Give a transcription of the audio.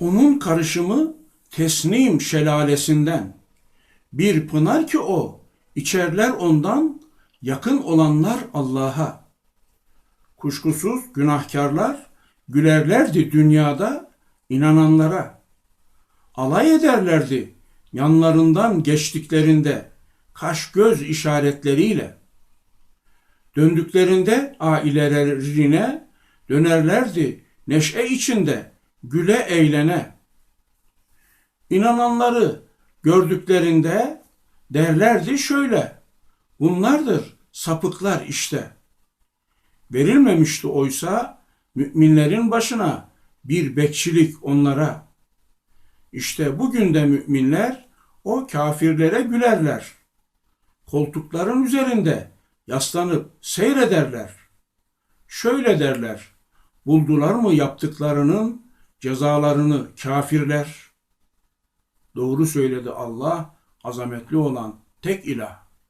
Onun karışımı tesnim şelalesinden. Bir pınar ki o, içerler ondan, yakın olanlar Allah'a. Kuşkusuz günahkarlar gülerlerdi dünyada inananlara. Alay ederlerdi yanlarından geçtiklerinde kaş göz işaretleriyle. Döndüklerinde ailelerine dönerlerdi neşe içinde güle eğlene. İnananları gördüklerinde derlerdi şöyle, bunlardır sapıklar işte. Verilmemişti oysa müminlerin başına bir bekçilik onlara. İşte bugün de müminler o kafirlere gülerler. Koltukların üzerinde yaslanıp seyrederler. Şöyle derler, buldular mı yaptıklarının cezalarını kafirler? Doğru söyledi Allah, azametli olan tek ilah.